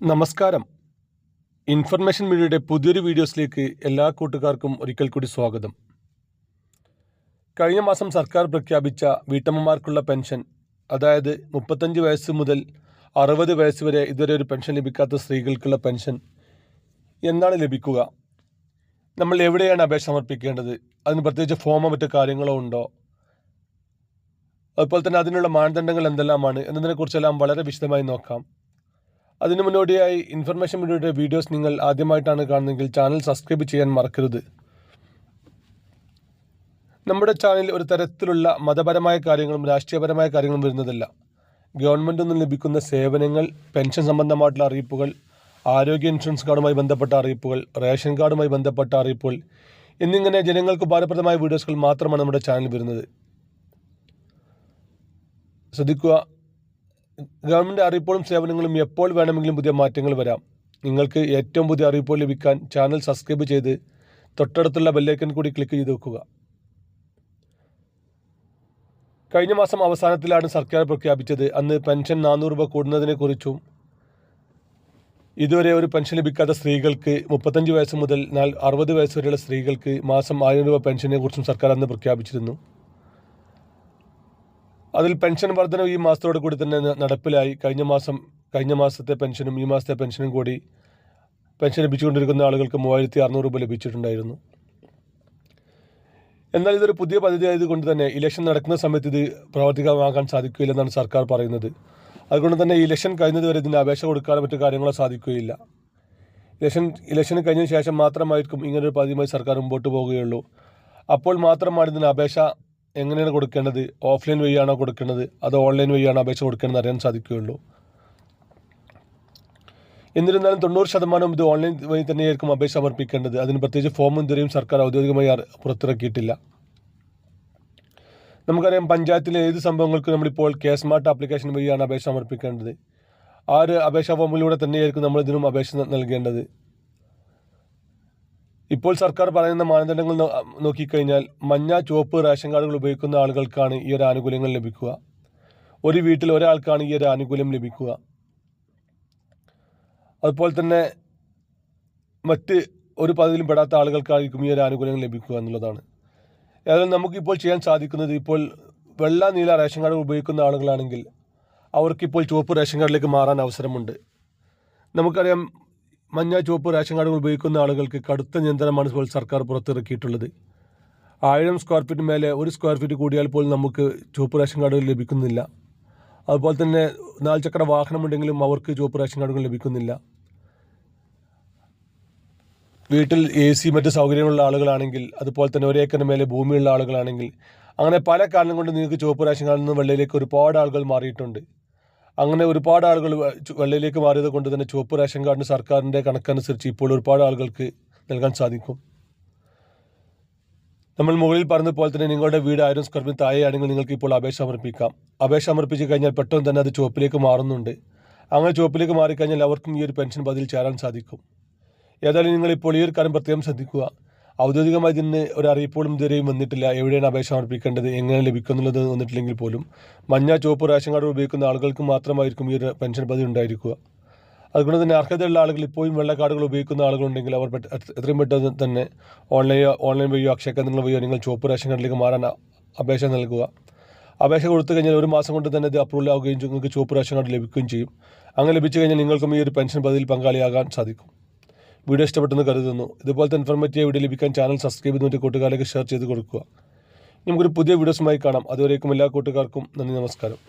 നമസ്കാരം. ഇൻഫർമേഷൻ മീഡിയയുടെ പുതിയൊരു വീഡിയോസിലേക്ക് എല്ലാ കൂട്ടുകാർക്കും ഒരിക്കൽ കൂടി സ്വാഗതം. കഴിഞ്ഞ മാസം സർക്കാർ പ്രഖ്യാപിച്ച വീട്ടമ്മമാർക്കുള്ള പെൻഷൻ അതായത് മുപ്പത്തഞ്ച് വയസ്സ് മുതൽ അറുപത് വയസ്സ് വരെ ഇതുവരെ ഒരു പെൻഷൻ ലഭിക്കാത്ത സ്ത്രീകൾക്കുള്ള പെൻഷൻ എന്നാണ് ലഭിക്കുക. നമ്മൾ എവിടെയാണ് അപേക്ഷ സമർപ്പിക്കേണ്ടത്? അതിന് പ്രത്യേകിച്ച് ഫോമോ മറ്റു കാര്യങ്ങളോ ഉണ്ടോ? അതുപോലെ തന്നെ അതിനുള്ള മാനദണ്ഡങ്ങൾ എന്തെല്ലാമാണ് എന്നതിനെക്കുറിച്ചെല്ലാം വളരെ വിശദമായി നോക്കാം. അതിനു മുന്നോടിയായി ഇൻഫർമേഷൻ മീഡിയയുടെ വീഡിയോസ് നിങ്ങൾ ആദ്യമായിട്ടാണ് കാണുന്നതെങ്കിൽ ചാനൽ സബ്സ്ക്രൈബ് ചെയ്യാൻ മറക്കരുത്. നമ്മുടെ ചാനലിൽ ഒരു തരത്തിലുള്ള മതപരമായ കാര്യങ്ങളും രാഷ്ട്രീയപരമായ കാര്യങ്ങളും വരുന്നതല്ല. ഗവൺമെന്റ് നിന്ന് ലഭിക്കുന്ന സേവനങ്ങൾ പെൻഷൻ സംബന്ധമായിട്ടുള്ള അറിയിപ്പുകൾ ആരോഗ്യ ഇൻഷുറൻസ് കാർഡുമായി ബന്ധപ്പെട്ട അറിയിപ്പുകൾ റേഷൻ കാർഡുമായി ബന്ധപ്പെട്ട അറിയിപ്പുകൾ എന്നിങ്ങനെ ജനങ്ങൾക്ക് ഉപകാരപ്രദമായ വീഡിയോസുകൾ മാത്രമാണ് നമ്മുടെ ചാനൽ വരുന്നത്. ശ്രദ്ധിക്കുക ഗവൺമെന്റ് അറിയിപ്പുകളും സേവനങ്ങളും എപ്പോൾ വേണമെങ്കിലും പുതിയ മാറ്റങ്ങൾ വരാം. നിങ്ങൾക്ക് ഏറ്റവും പുതിയ അറിയിപ്പുകൾ ലഭിക്കാൻ ചാനൽ സബ്സ്ക്രൈബ് ചെയ്ത് തൊട്ടടുത്തുള്ള ബെല്ലൈക്കൻ കൂടി ക്ലിക്ക് ചെയ്ത് വെക്കുക. കഴിഞ്ഞ മാസം അവസാനത്തിലാണ് സർക്കാർ പ്രഖ്യാപിച്ചത് അന്ന് പെൻഷൻ നാനൂറ് രൂപ കൂടുന്നതിനെ കുറിച്ചും ഇതുവരെ ഒരു പെൻഷൻ ലഭിക്കാത്ത സ്ത്രീകൾക്ക് മുപ്പത്തഞ്ച് വയസ്സ് മുതൽ അറുപത് വയസ്സ് വരെയുള്ള സ്ത്രീകൾക്ക് മാസം ആയിരം രൂപ പെൻഷനെ കുറിച്ചും സർക്കാർ അന്ന് പ്രഖ്യാപിച്ചിരുന്നു. അതിൽ പെൻഷൻ വർധന ഈ മാസത്തോടു കൂടി തന്നെ നടപ്പിലായി. കഴിഞ്ഞ മാസം കഴിഞ്ഞ മാസത്തെ പെൻഷനും ഈ മാസത്തെ പെൻഷനും കൂടി പെൻഷൻ ലഭിച്ചുകൊണ്ടിരിക്കുന്ന ആളുകൾക്ക് മൂവായിരത്തി അറുന്നൂറ് രൂപ ലഭിച്ചിട്ടുണ്ടായിരുന്നു. എന്നാൽ ഇതൊരു പുതിയ പദ്ധതി ആയതുകൊണ്ട് തന്നെ ഇലക്ഷൻ നടക്കുന്ന സമയത്ത് ഇത് പ്രാവർത്തികമാകാൻ സാധിക്കുകയില്ലെന്നാണ് സർക്കാർ പറയുന്നത്. അതുകൊണ്ട് തന്നെ ഇലക്ഷൻ കഴിഞ്ഞതുവരെ ഇതിന് അപേക്ഷ കൊടുക്കാനോ മറ്റു കാര്യങ്ങളോ സാധിക്കുകയില്ല. ഇലക്ഷൻ ഇലക്ഷൻ കഴിഞ്ഞതിന് ശേഷം മാത്രമായിരിക്കും ഇങ്ങനൊരു പദ്ധതിയുമായി സർക്കാർ മുമ്പോട്ട് പോവുകയുള്ളൂ അപ്പോൾ മാത്രമാണ് ഇതിന് അപേക്ഷ എങ്ങനെയാണ് കൊടുക്കേണ്ടത്? ഓഫ്ലൈൻ വഴിയാണോ കൊടുക്കേണ്ടത്? അതോ ഓൺലൈൻ വഴിയാണോ അപേക്ഷ കൊടുക്കേണ്ടത് അറിയാൻ സാധിക്കുകയുള്ളൂ? എന്നിരുന്നാലും തൊണ്ണൂറ് ശതമാനം ഇത് ഓൺലൈൻ വഴി തന്നെയായിരിക്കും അപേക്ഷ സമർപ്പിക്കേണ്ടത്. അതിന് പ്രത്യേകിച്ച് ഫോമും ഇതുവരെയും സർക്കാർ ഔദ്യോഗികമായി പുറത്തിറക്കിയിട്ടില്ല. നമുക്കറിയാം പഞ്ചായത്തിലെ ഏത് സംഭവങ്ങൾക്കും നമ്മളിപ്പോൾ കെ സ്മാർട്ട് ആപ്ലിക്കേഷൻ വഴിയാണ് അപേക്ഷ സമർപ്പിക്കേണ്ടത്. ആ ഒരു അപേക്ഷാ ഫോമിലൂടെ തന്നെയായിരിക്കും നമ്മൾ ഇതിനും അപേക്ഷ നൽകേണ്ടത്. ഇപ്പോൾ സർക്കാർ പറയുന്ന മാനദണ്ഡങ്ങൾ നോക്കിക്കഴിഞ്ഞാൽ മഞ്ഞ ചുവപ്പ് റേഷൻ കാർഡുകൾ ഉപയോഗിക്കുന്ന ആളുകൾക്കാണ് ഈ ഒരു ആനുകൂല്യങ്ങൾ ലഭിക്കുക. ഒരു വീട്ടിൽ ഒരാൾക്കാണ് ഈ ഒരു ആനുകൂല്യം ലഭിക്കുക. അതുപോലെ തന്നെ മറ്റ് ഒരു പദവിയിലും പെടാത്ത ആളുകൾക്കായിരിക്കും ഈ ഒരു ആനുകൂല്യങ്ങൾ ലഭിക്കുക എന്നുള്ളതാണ്. ഏതായാലും നമുക്കിപ്പോൾ ചെയ്യാൻ സാധിക്കുന്നത് ഇപ്പോൾ വെള്ള നീല റേഷൻ കാർഡ് ഉപയോഗിക്കുന്ന ആളുകളാണെങ്കിൽ അവർക്കിപ്പോൾ ചുവപ്പ് റേഷൻ കാർഡിലേക്ക് മാറാൻ അവസരമുണ്ട്. നമുക്കറിയാം മഞ്ഞ ചുവപ്പ് റേഷൻ കാർഡുകൾ ഉപയോഗിക്കുന്ന ആളുകൾക്ക് കടുത്ത നിയന്ത്രണമാണ് ഇപ്പോൾ സർക്കാർ പുറത്തിറക്കിയിട്ടുള്ളത്. ആയിരം സ്ക്വയർ ഫീറ്റ് മേലെ ഒരു സ്ക്വയർ ഫീറ്റ് കൂടിയാൽ പോലും നമുക്ക് ചുവപ്പ് റേഷൻ കാർഡുകൾ ലഭിക്കുന്നില്ല. അതുപോലെ തന്നെ നാൽചക്ര വാഹനമുണ്ടെങ്കിലും അവർക്ക് ചുവപ്പ് റേഷൻ കാർഡുകൾ ലഭിക്കുന്നില്ല. വീട്ടിൽ എ സി മറ്റ് സൗകര്യമുള്ള ആളുകളാണെങ്കിൽ അതുപോലെ തന്നെ ഒരേക്കറിന് മേലെ ഭൂമിയുള്ള ആളുകളാണെങ്കിൽ അങ്ങനെ പല കാരണം കൊണ്ട് നിങ്ങൾക്ക് ചുവപ്പ് റേഷൻ കാർഡിൽ നിന്ന് വെള്ളയിലേക്ക് ഒരുപാട് ആളുകൾ മാറിയിട്ടുണ്ട്. അങ്ങനെ ഒരുപാട് ആളുകൾ വെള്ളയിലേക്ക് മാറിയത് കൊണ്ട് തന്നെ ചുവപ്പ് റേഷൻ കാർഡിന് സർക്കാരിന്റെ കണക്കനുസരിച്ച് ഇപ്പോൾ ഒരുപാട് ആളുകൾക്ക് നൽകാൻ സാധിക്കും. നമ്മൾ മുകളിൽ പറഞ്ഞതുപോലെ തന്നെ നിങ്ങളുടെ വീട് ആയിരം സ്ക്വയർ ഫീറ്റ് താഴെയാണെങ്കിൽ നിങ്ങൾക്ക് ഇപ്പോൾ അപേക്ഷ സമർപ്പിക്കാം. അപേക്ഷ സമർപ്പിച്ച് കഴിഞ്ഞാൽ പെട്ടെന്ന് തന്നെ അത് ചുവപ്പിലേക്ക് മാറുന്നുണ്ട്. അങ്ങനെ ചുവപ്പിലേക്ക് മാറിക്കഴിഞ്ഞാൽ അവർക്കും ഈ ഒരു പെൻഷൻ പദ്ധതിയിൽ ചേരാൻ സാധിക്കും. ഏതായാലും നിങ്ങൾ ഇപ്പോൾ ഈ ഒരു കാര്യം പ്രത്യേകം ശ്രദ്ധിക്കുക. ഔദ്യോഗികമായി ഇതിന് ഒരു അറിയിപ്പോഴും ഇതുവരെയും വന്നിട്ടില്ല. എവിടെയാണ് അപേക്ഷ സമർപ്പിക്കേണ്ടത്? എങ്ങനെ ലഭിക്കും എന്നുള്ളത് വന്നിട്ടില്ലെങ്കിൽ പോലും മഞ്ഞ ചുവപ്പ് റേഷൻ കാർഡ് ഉപയോഗിക്കുന്ന ആളുകൾക്ക് മാത്രമായിരിക്കും ഈ ഒരു പെൻഷൻ പദ്ധതി ഉണ്ടായിരിക്കുക. അതുകൊണ്ട് തന്നെ അർഹതയുള്ള ആളുകൾ ഇപ്പോഴും വെള്ള കാർഡുകൾ ഉപയോഗിക്കുന്ന ആളുകളുണ്ടെങ്കിൽ അവർ എത്രയും പെട്ടെന്ന് തന്നെ ഓൺലൈൻ ഓൺലൈൻ വഴിയോ അക്ഷയ കേന്ദ്രങ്ങൾ വഴിയോ നിങ്ങൾ ചുവപ്പ് റേഷൻ കാർഡിലേക്ക് മാറാൻ അപേക്ഷ നൽകുക. അപേക്ഷ കൊടുത്തു കഴിഞ്ഞാൽ ഒരു മാസം കൊണ്ട് തന്നെ ഇത് അപ്രൂവൽ ആവുകയും നിങ്ങൾക്ക് ചുവപ്പ് റേഷൻ കാർഡ് ലഭിക്കുകയും ചെയ്യും. അങ്ങനെ ലഭിച്ചു കഴിഞ്ഞാൽ നിങ്ങൾക്കും ഈ ഒരു പെൻഷൻ പദ്ധതിയിൽ പങ്കാളിയാകാൻ സാധിക്കും. വീഡിയോ ഇഷ്ടപ്പെട്ടെന്ന് കരുതുന്നു. ഇതുപോലത്തെ ഇൻഫോർമേറ്റീവ് വീഡിയോ ലഭിക്കാൻ ചാനൽ സബ്സ്ക്രൈബ് ചെയ്തിട്ട് കൂട്ടുകാരിലേക്ക് ഷെയർ ചെയ്ത് കൊടുക്കുക. നമുക്കൊരു പുതിയ വീഡിയോസുമായി കാണാം. അതുവരേക്കും എല്ലാ കൂട്ടുകാർക്കും നന്ദി നമസ്കാരം.